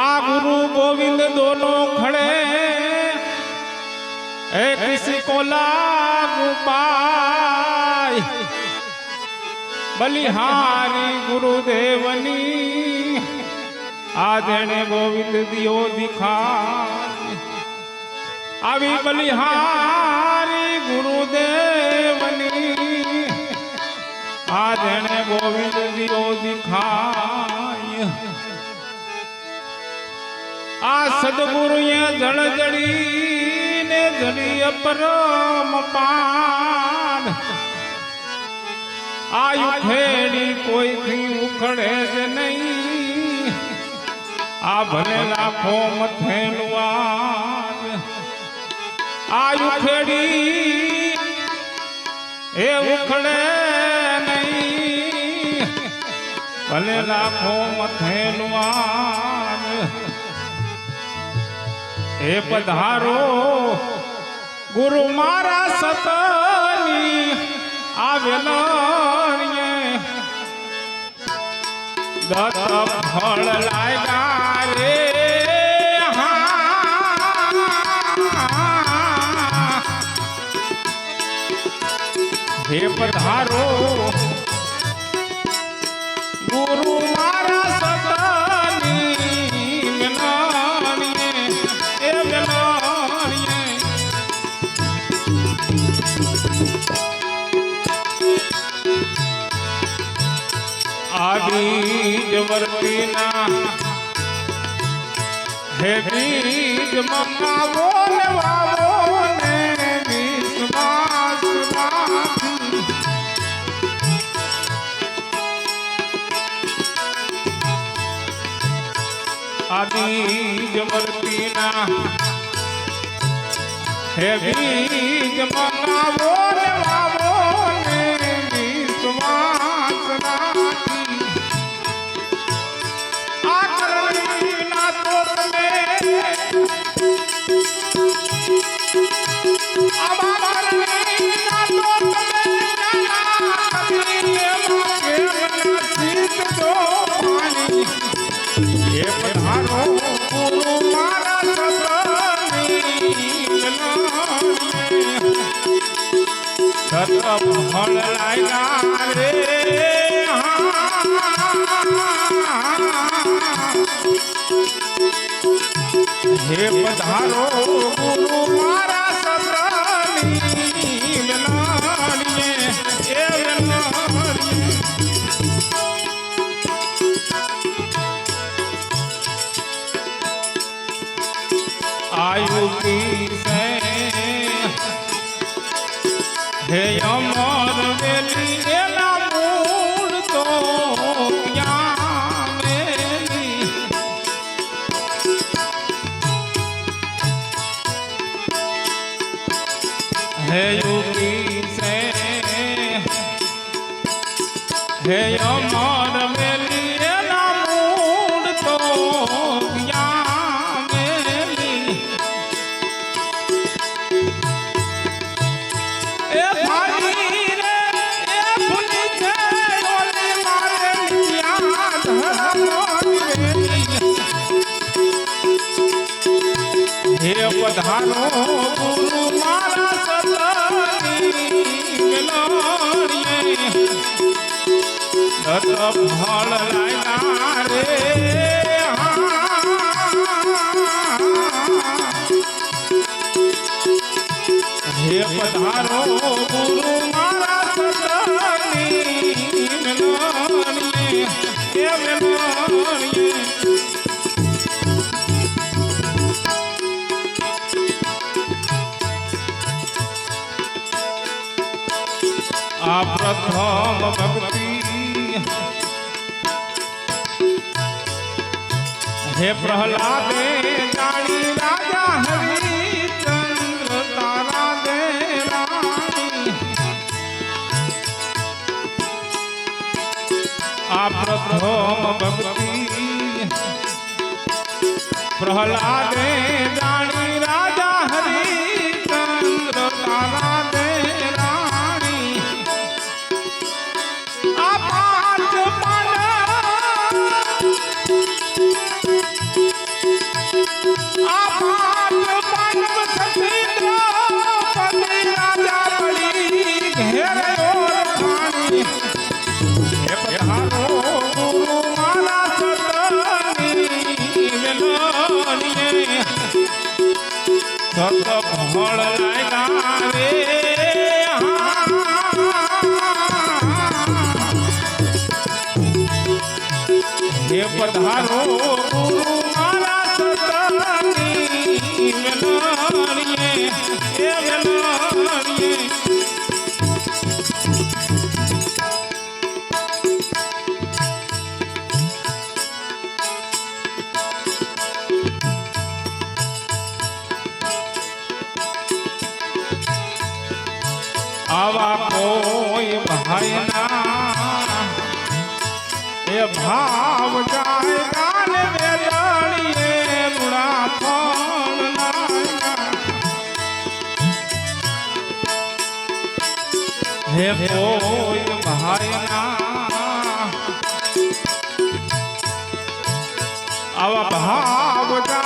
આ ગુરુ ગોવિંદ દોનો ખડે. હે કિસી કો લાગુ પાય બલિહારી ગુરુદેવની આ જેણે ગોવિંદ દિયો દિખાય. આવી બલિહારી ગુરુદેવની આ જેણે ગોવિંદ દિયો દિખાય. આ સદગુરુએ જળ જડી ને જડી પરમ પાન. આયુ ખેડી કોઈથી ઉખડે જ નહીં. આ ભલે લાખો મથેનું આજ આયુ ખેડી એ ઉખડે નહીં. ભલે લાખો મથેનું એ પધારો. ગુરુ મારા સતની આવેલો દત્ત ફળ લાગ્યા રે. હે પધારો. વર્તીના હે બીજ મમાવો ને વાવો ને આ પ્રથમ ભક્તિ હે પ્રહલાદે જાણી રાજા હરિચંદ્ર તારા દે રાણી આ પ્રથમ ભક્તિ પ્રહલાદે આવા કોઈ ભાઈના એ ભાવ જાય કાલ વેલાણીએ મુડા પણ હે કોઈ ભાઈના આવા ભાવ જાય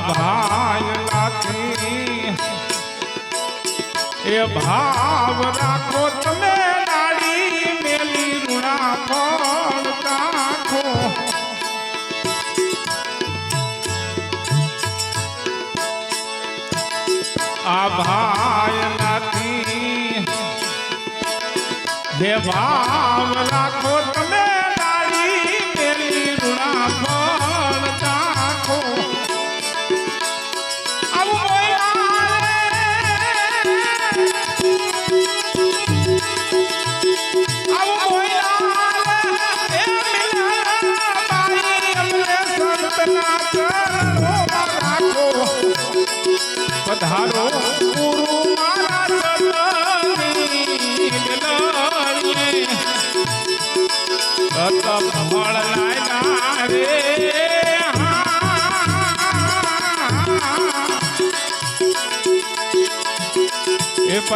ભાઈ લાખી એ ભાવ રાખો તમે નાડી મેલી ઋણા ફળ ભાઈ લાખી રાખો તમે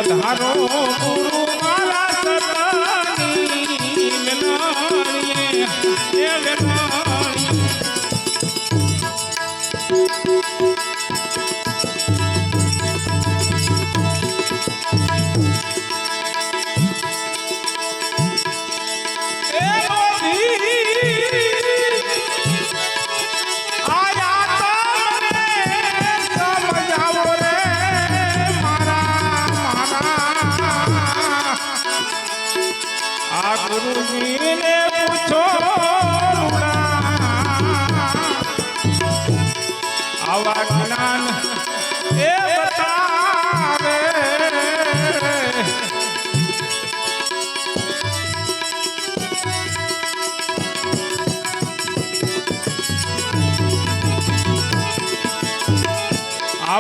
પધારો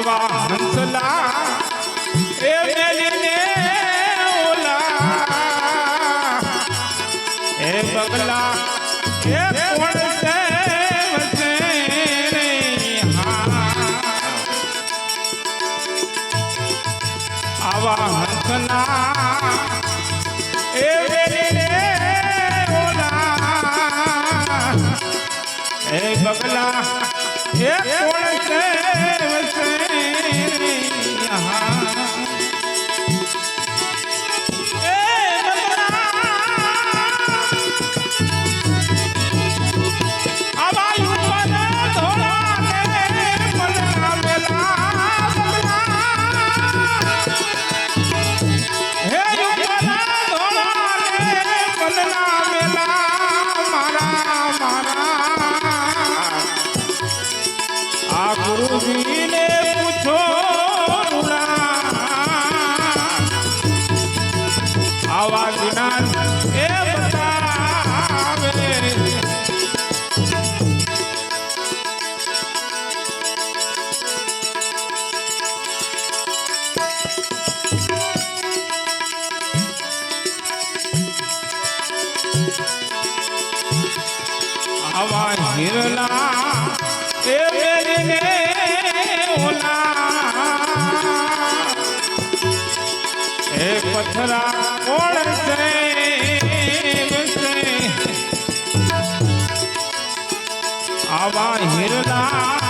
આવા હંસલા એ મેલીને ઓલા એ બગલા છે છે આવા હિરલા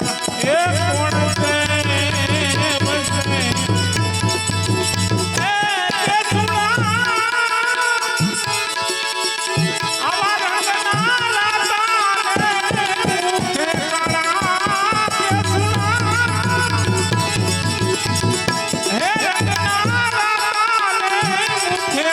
મુખે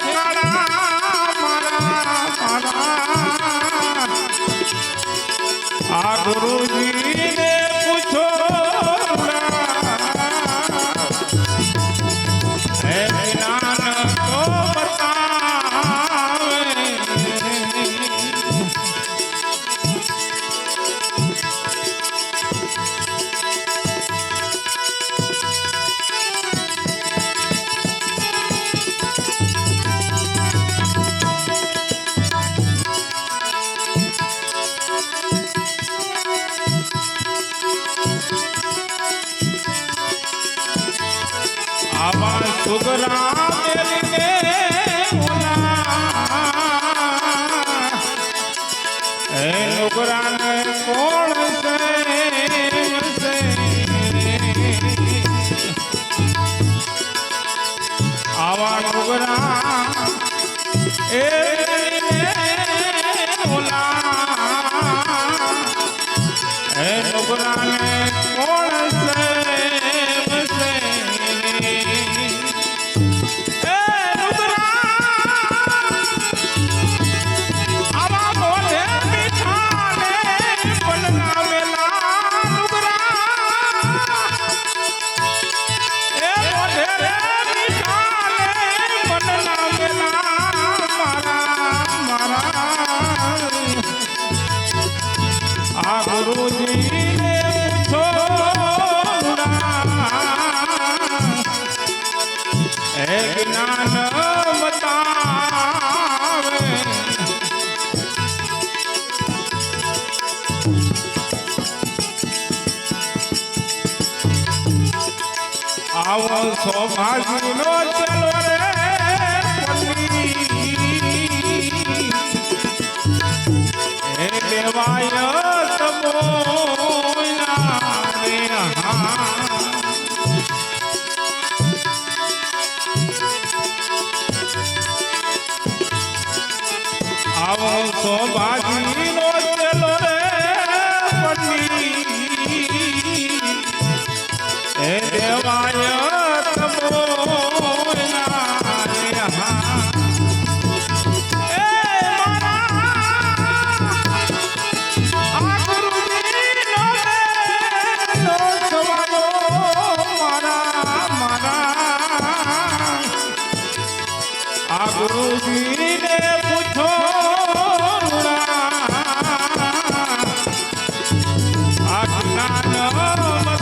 આવા સુગરા રે na na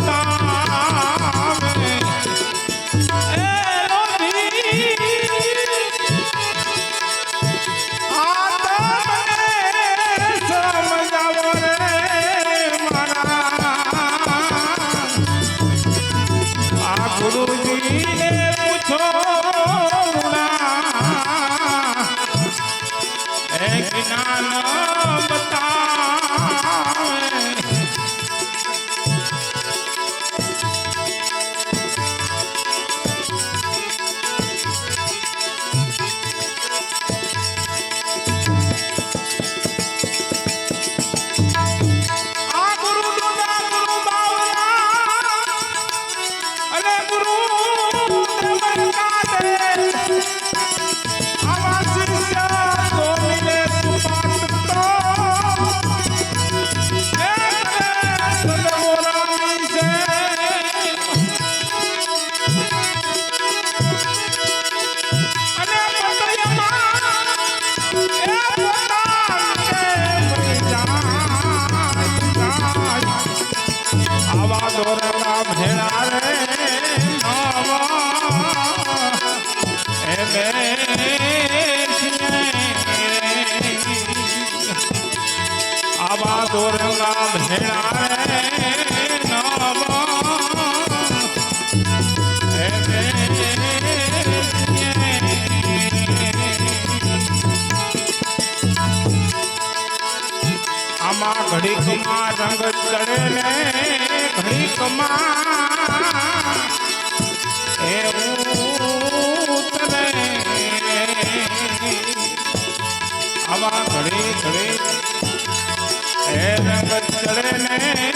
દોરંગા ભેણાવે નમો આમાં ઘડીકમાં રંગ ચડે ને ઘડીકમાં ने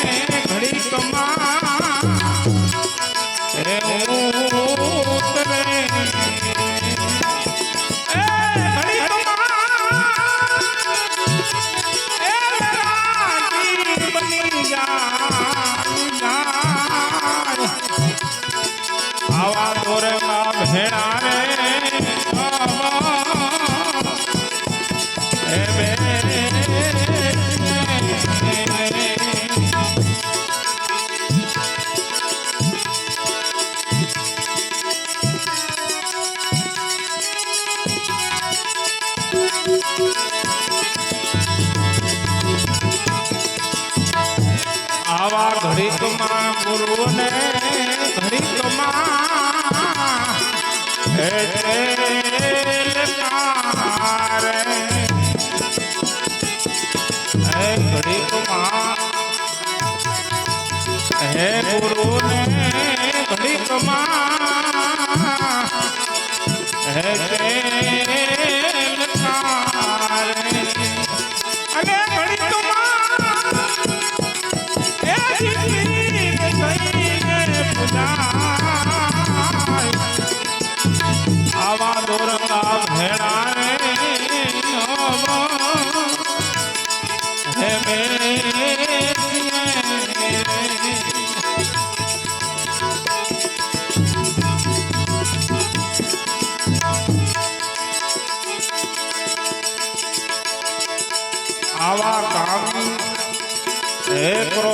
ગુરુ É, é.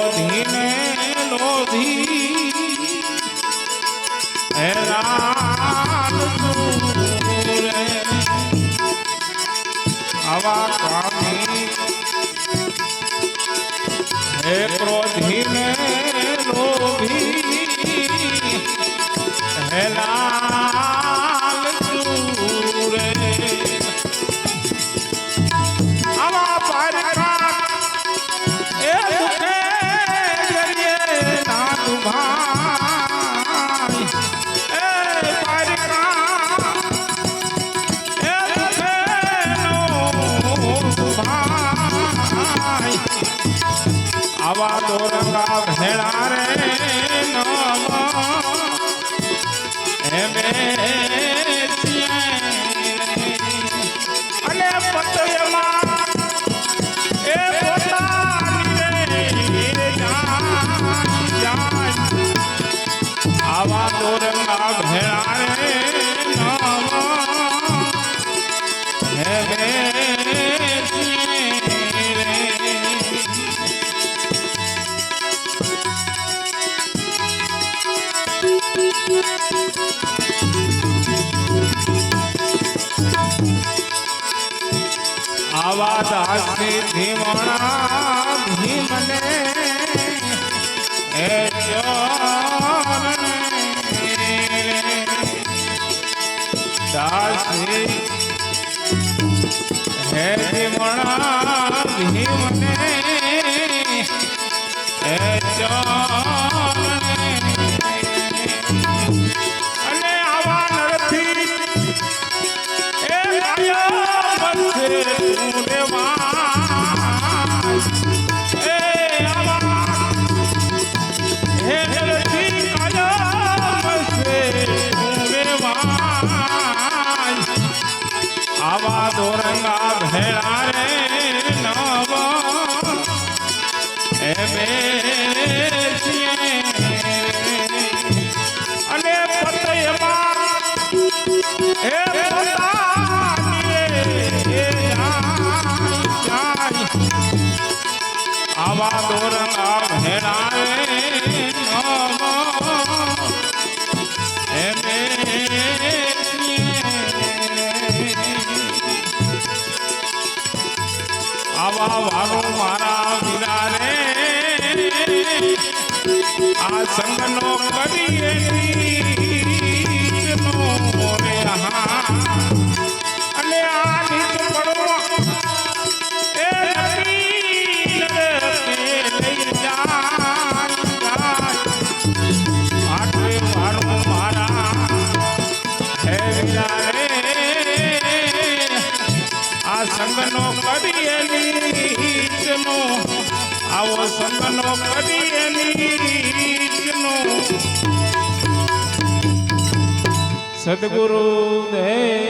દાસ નિધિ મણા મારું મારા વીરા રે આ સંગનો કરીએ સદગુરુ દેવની